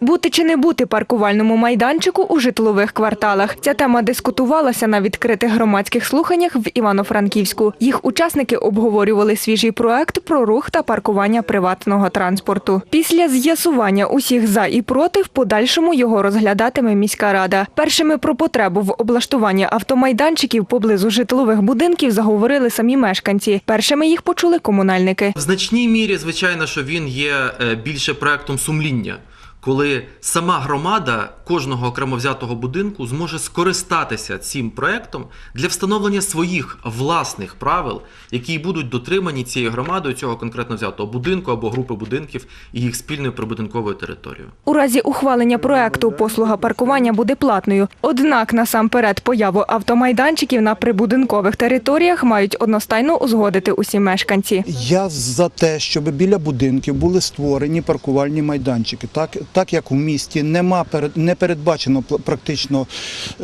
Бути чи не бути паркувальному майданчику у житлових кварталах. Ця тема дискутувалася на відкритих громадських слуханнях в Івано-Франківську. Їх учасники обговорювали свіжий проект про рух та паркування приватного транспорту. Після з'ясування усіх за і проти, в подальшому його розглядатиме міська рада. Першими про потребу в облаштуванні автомайданчиків поблизу житлових будинків заговорили самі мешканці. Першими їх почули комунальники. В значній мірі, звичайно, що він є е, більше проектом сумління, коли сама громада кожного окремо взятого будинку зможе скористатися цим проектом для встановлення своїх власних правил, які будуть дотримані цією громадою цього конкретно взятого будинку або групи будинків і їх спільною прибудинковою територією. У разі ухвалення проекту послуга паркування буде платною. Однак насамперед появу автомайданчиків на прибудинкових територіях мають одностайно узгодити усі мешканці. Я за те, щоб біля будинків були створені паркувальні майданчики. Так, так як у місті нема не передбачено практично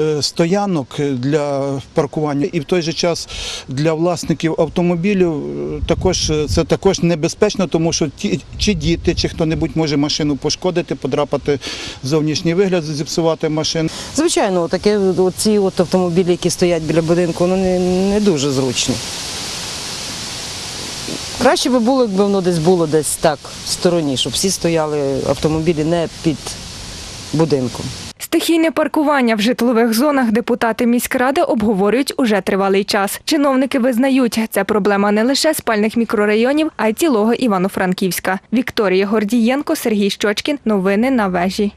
е, стоянок для паркування, і в той же час для власників автомобілів е, також е, це також небезпечно, тому що ті чи діти, чи хто-небудь може машину пошкодити, подрапати зовнішній вигляд, зіпсувати машину. Звичайно, таке ці от автомобілі, які стоять біля будинку, вони не, не дуже зручні. Краще би було, якби воно десь було десь так, в стороні, щоб всі стояли автомобілі не під будинком. Стихійне паркування в житлових зонах депутати міськради обговорюють уже тривалий час. Чиновники визнають, це проблема не лише спальних мікрорайонів, а й цілого Івано-Франківська. Вікторія Гордієнко, Сергій Щочкін. Новини на вежі.